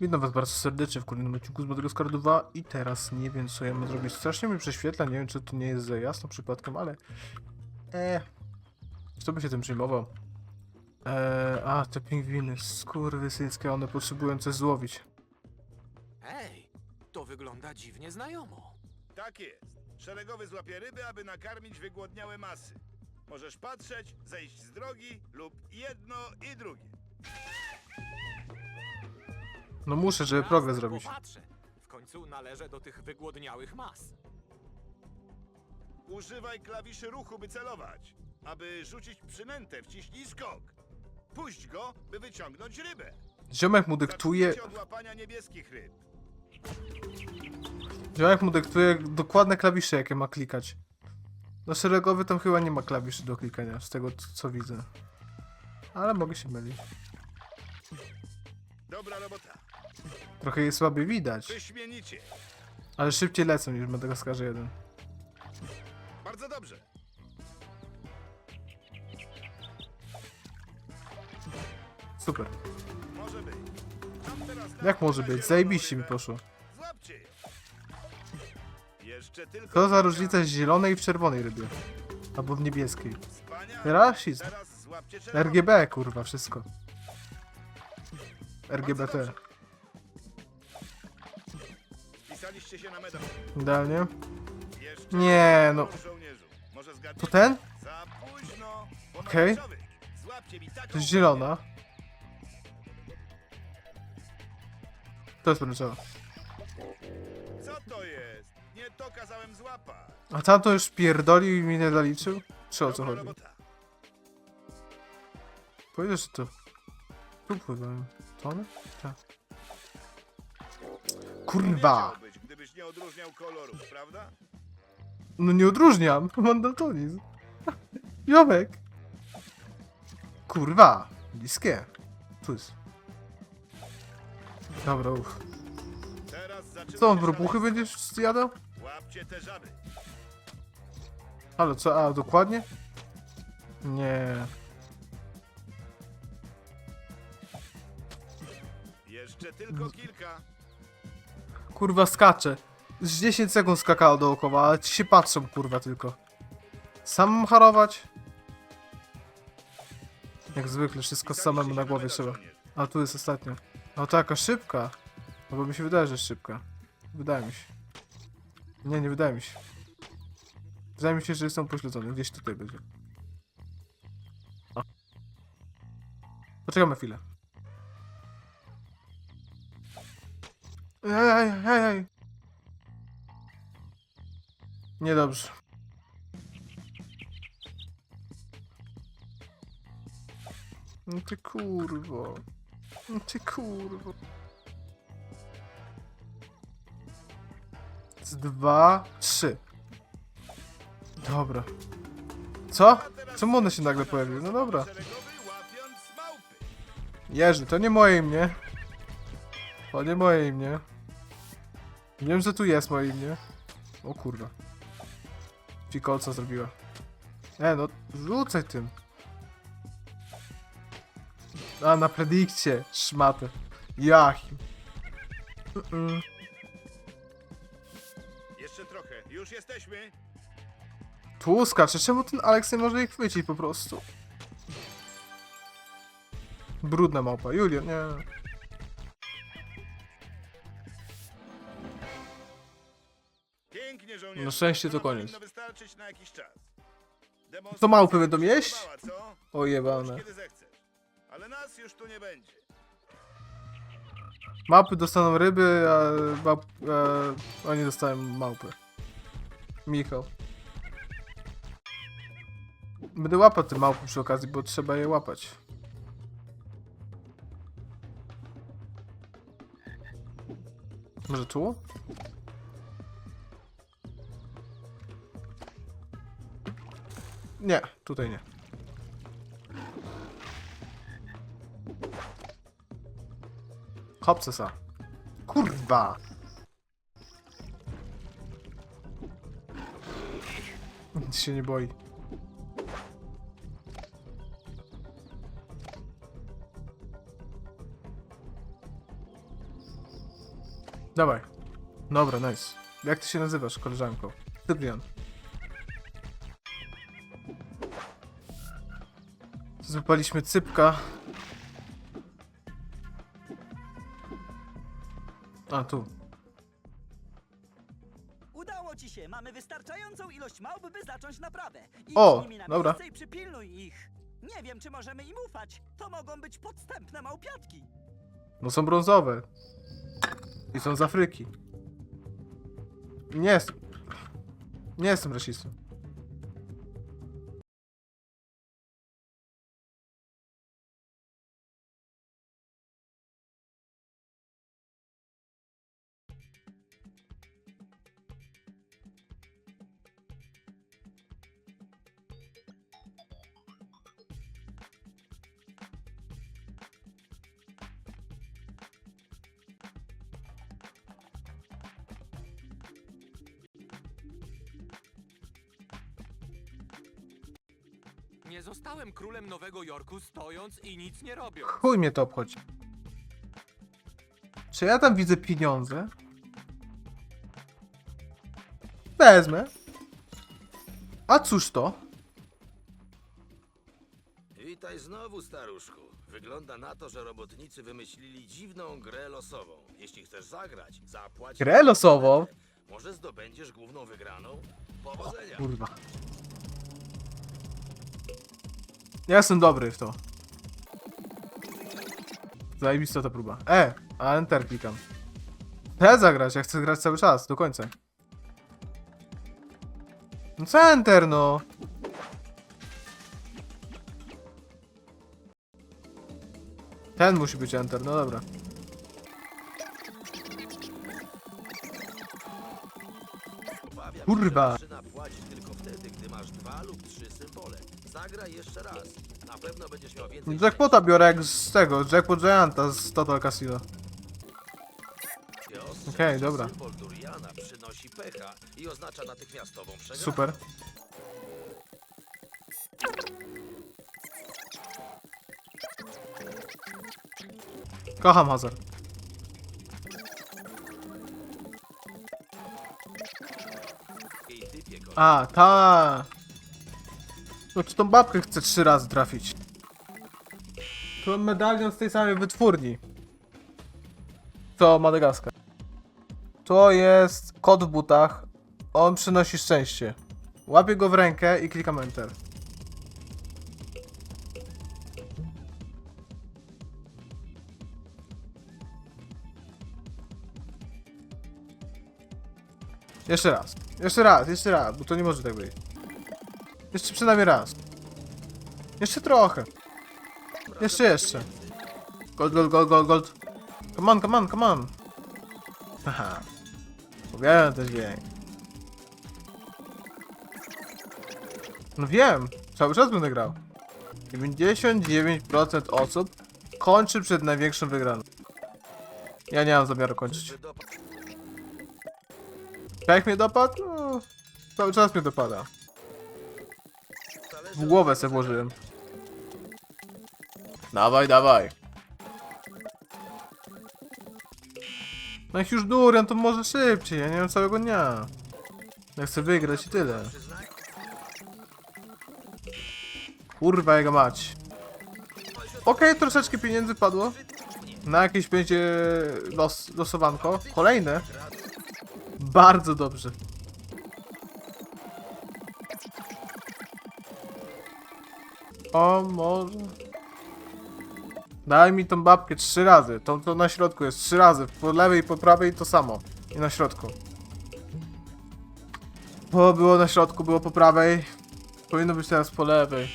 Witam was bardzo serdecznie w kolejnym odcinku z Madagascar 2 i teraz nie wiem co ja mam zrobić. Strasznie mi prześwietla, nie wiem czy to nie jest za jasno przypadkiem, ale... Eee... Kto by się tym przejmował? Eee, a, te pingwiny, skurwysyjskie, one potrzebują coś złowić. Ej, to wygląda dziwnie znajomo. Tak jest. Szeregowy złapie ryby, aby nakarmić wygłodniałe masy. Możesz patrzeć, zejść z drogi lub jedno i drugie. No muszę, żeby Raz progres zrobić. Patrzę. W końcu należę do tych wygłodniałych mas. Używaj klawiszy ruchu, by celować. Aby rzucić przynętę, wciśnij skok. Puść go, by wyciągnąć rybę. Ziomek mu dyktuje... Zacznijcie od łapania niebieskich ryb. Ziomek mu dyktuje dokładne klawisze jakie ma klikać. No szeregowy tam chyba nie ma klawiszy do klikania, z tego c- co widzę. Ale mogę się mylić. Dobra robota. Trochę je słabiej widać. Wyśmienicie. Ale szybciej lecą niż w Madagaskarze 1. Bardzo dobrze. Super. Może być. Tam teraz na- Jak może być? Zajebiście mi poszło. Złapcie ją. Jeszcze tylko... Co za różnica w zielonej i w czerwonej rybie? Albo w niebieskiej. Wspaniale. Rasizm. Teraz złapcie czerwoną. RGB, kurwa, wszystko. RGBT. Wpisaliście się na medal. Idealnie. Jeszcze Nie, no. dwóch żołnierzu. Może To ten? Za późno. Okej. Pomarańczowy. Złapcie mi taką To jest zielona. To jest pomarańczowa. Co to jest? Nie to kazałem złapać. A tamto już pierdolił i mi nie zaliczył? Czy o co Dobra chodzi? robota. Powiedziesz, że to... Tu pływają. To one? Tak. Kurwa! Nie odróżniał kolorów, prawda? No nie odróżniam. Mam daltonizm. Ziomek. Kurwa. Bliskie. Jest. Dobra, uff. Teraz zaczyna Co on, się ropuchy będziesz zjadał? Łapcie te żaby. Ale co, a dokładnie? Nie. Jeszcze tylko kilka. Kurwa skacze. Z 10 sekund skakało dookoła, ale ci się patrzą kurwa tylko. Sam mam harować? Jak zwykle, wszystko samemu na głowie trzeba. A tu jest ostatnia. No taka szybka. No bo mi się wydaje, że jest szybka. Wydaje mi się. Nie, nie wydaje mi się. Wydaje mi się, że jestem pośledzony. Gdzieś tutaj będzie. O. Poczekamy chwilę. Ej, ej, ej, ej. Niedobrze. No ty kurwo. No ty kurwo. Z dwa, trzy. Dobra. Co? Czemu one się nagle pojawiły? No dobra. Jerzy, to nie moje imię. To nie moje imię. Wiem, że tu jest moje imię. O kurwa. Fiko, co zrobiła? E, no, rzucaj tym. A, na predykcie, szmatę. Jachim. Mm-mm. Jeszcze trochę. Już jesteśmy. Tu skacze, czemu ten Alex nie może ich chwycić po prostu? Brudna małpa, Julian, nie. Na szczęście to koniec. To małpy będą jeść? O jebane. kiedy zechcesz. Ale nas już tu nie będzie. Małpy dostaną ryby, a małp, e, oni dostają małpy. Michał. Będę łapał te małpy przy okazji, bo trzeba je łapać. Może tu? Nie, tutaj nie. Hopsesa. Kurwa! Nic się nie boi. Dawaj. Dobra, nice. Jak ty się nazywasz, koleżanko? Cyprian. Złapaliśmy cypka. A, tu. Udało ci się, mamy wystarczającą ilość małp, by zacząć naprawę. Idź O, z nimi na dobra. miejsce i przypilnuj ich. Nie wiem, czy możemy im ufać. To mogą być podstępne małpiatki. No są brązowe. I są z Afryki. Nie jestem. Nie jestem rasistą. Nie zostałem królem Nowego Jorku stojąc i nic nie robiąc. Chuj mnie to obchodzi. Czy ja tam widzę pieniądze? Wezmę. A cóż to? Witaj znowu, staruszku. Wygląda na to, że robotnicy wymyślili dziwną grę losową. Jeśli chcesz zagrać, zapłać. Grę losową? Może zdobędziesz główną wygraną? Powodzenia! Kurwa. Ja jestem dobry w to. Zajebista ta próba. E, a Enter klikam. Chcę zagrać, ja chcę grać cały czas, do końca. No co Enter, no? Ten musi być Enter, no dobra. Kurwa. Się, że maszyna płaci tylko wtedy, gdy masz dwa lub trzy symbole. Zagraj jeszcze raz. Na pewno będziesz miał więcej Jackpota biorę jak z tego, Jackpot Gianta z Total Casino. Okej, że dobra. Symbol Duriana przynosi pecha i oznacza natychmiastową przegraną. Super. Kocham hazard. Typie. A, ta. No czy tą babkę chcę trzy razy trafić? To mam medalion z tej samej wytwórni. To Madagaskar. To jest kot w butach. On przynosi szczęście. Łapię go w rękę i klikam Enter. Jeszcze raz. Jeszcze raz, jeszcze raz, bo to nie może tak być. Jeszcze przynajmniej raz. Jeszcze trochę. Jeszcze, jeszcze. Gold, gold, gold, gold, gold. Come on, come on, come on. Haha. Powiadam też dźwięk. No wiem, cały czas będę grał. 99% osób kończy przed największą wygraną. Ja nie mam zamiaru kończyć. Jak mnie dopadł? No, cały czas mnie dopada. W głowę se włożyłem. Dawaj, dawaj. No jak już durian, to może szybciej, ja nie mam całego dnia. Ja chcę wygrać i tyle. Kurwa jego mać. Okej, troszeczkę pieniędzy padło. Na jakieś będzie los, losowanko. Kolejne. Bardzo dobrze. O, może. Daj mi tą babkę trzy razy. To, to na środku jest trzy razy. Po lewej i po prawej to samo. I na środku. Bo było na środku, było po prawej. Powinno być teraz po lewej.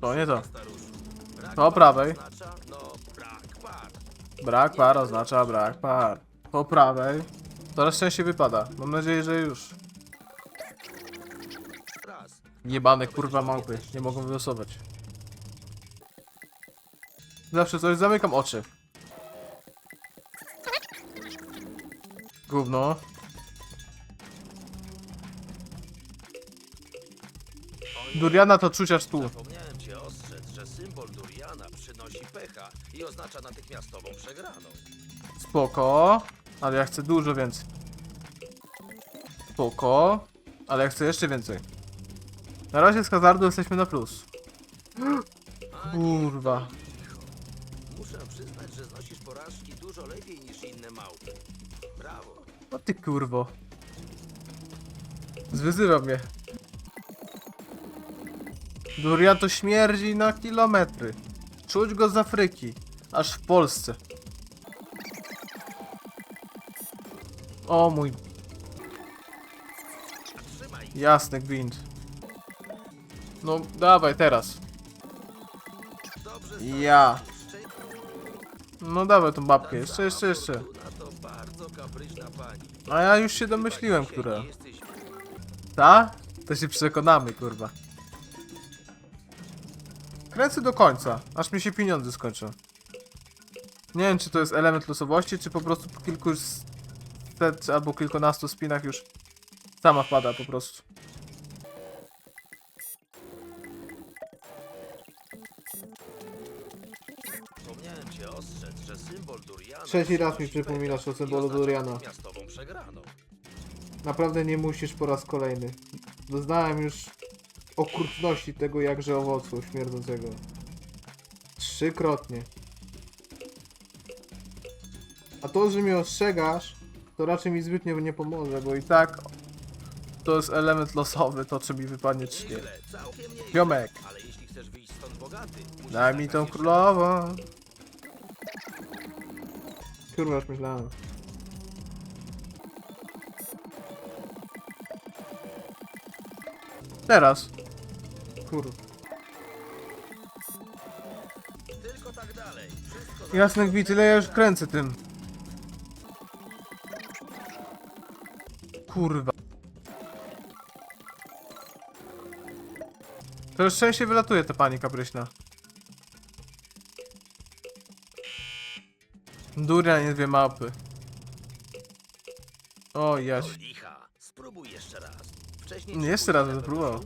To nie to. par prawej. No, brak par. Brak par oznacza brak par. Po prawej. Coraz częściej wypada. Mam nadzieję, że już. Raz. Jebane kurwa małpy. Nie mogą wylosować. Zawsze coś zamykam oczy. Gówno. Duriana to czuciarz tu. Zapomniałem cię ostrzec, że symbol Duriana przynosi pecha i oznacza natychmiastową przegraną. Spoko, ale ja chcę dużo więcej. Spoko, ale ja chcę jeszcze więcej. Na razie z hazardu jesteśmy na plus. Kurwa. Muszę przyznać, że znosisz porażki dużo lepiej niż inne małpy. Brawo. O ty kurwo. Zwyzywa mnie. Durian to śmierdzi na kilometry. Czuć go z Afryki. Aż w Polsce. O mój jasny gwint. No dawaj teraz. Ja. No dawaj tą babkę. Jeszcze, jeszcze, jeszcze. A ja już się domyśliłem, która. Ta? To się przekonamy, kurwa. Kręcę do końca, aż mi się pieniądze skończą. Nie wiem, czy to jest element losowości, czy po prostu po kilku set albo kilkunastu spinach już sama wpada po prostu. Cię ostrzec, że symbol Duriana... Trzeci raz mi przypominasz o symbolu Duriana. przegraną. Naprawdę nie musisz po raz kolejny. Doznałem już okrutności tego jakże owocu śmierdzącego. Trzykrotnie. A to, że mnie ostrzegasz, to raczej mi zbytnio nie pomoże, bo i tak to jest element losowy, to czy mi wypadnie czy nie. Nieźle, całkiem nieźle. Ziomek. Ale jeśli chcesz wyjść stąd bogaty, musisz Daj mi zagrać tą jeszcze królową. Kurwa, już myślałem. Teraz. Kurwa. Tylko tak dalej. Wszystko ile ja już kręcę tym. Kurwa. To już szczęście wylatuje ta pani kapryśna. Durian nie dwie mapy. O jaś. licha. Spróbuj jeszcze raz. Wcześniej Nie, jeszcze raz będę próbował.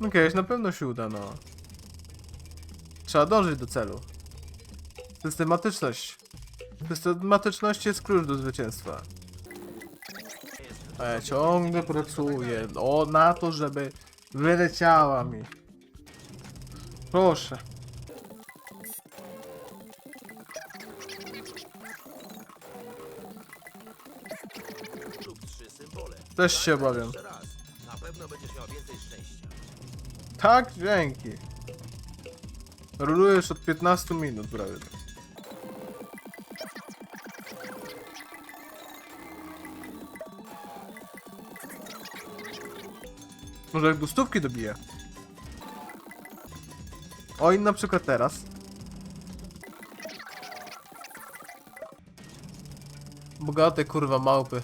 No kiedyś na pewno się uda, no. Trzeba dążyć do celu. Systematyczność. Systematyczność jest klucz do zwycięstwa. A ja ciągle pracuję o, na to, żeby wyleciała mi. Proszę. Też się obawiam. Na pewno będziesz miał więcej szczęścia. Tak, dzięki. Rulujesz od 15 minut prawie. Może jak do stówki dobiję. O, i na przykład teraz. Bogate kurwa małpy.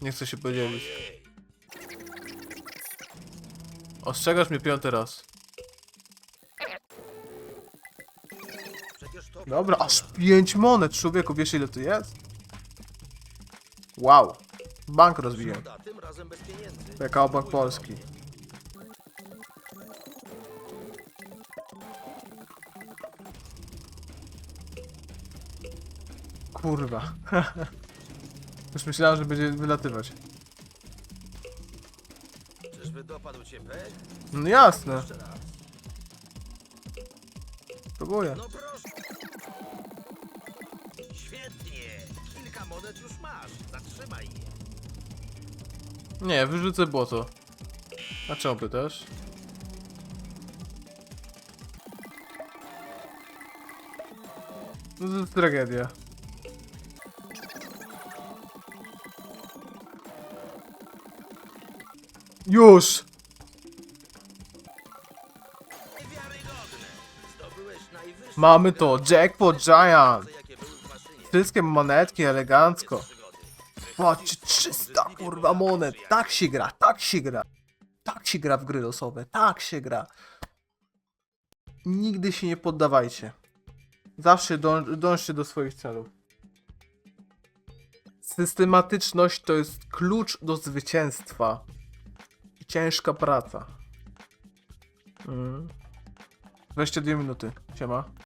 Nie chcę się podzielić. Ostrzegasz mnie piąty raz. Dobra, aż 5 monet, człowieku, wiesz ile to jest? Wow. Bank pieniędzy. PKO Bank Polski. Kurwa. Już myślałem, że będzie wylatywać. Czyżby dopadł cię pech? No jasne, Jeszcze raz. próbuję. No proszę. Świetnie. Kilka monet już masz. Zatrzymaj je. Nie, wyrzucę błoto. A czemu pytasz? No to jest tragedia. Już! Mamy to, Jackpot Giant! Wszystkie monetki elegancko. Patrzcie, 300 kurwa monet. Tak się gra, tak się gra. Tak się gra w gry losowe, tak się gra. Nigdy się nie poddawajcie. Zawsze dąż, dążcie do swoich celów. Systematyczność to jest klucz do zwycięstwa. Ciężka praca. Mm. 22 minuty. Siema.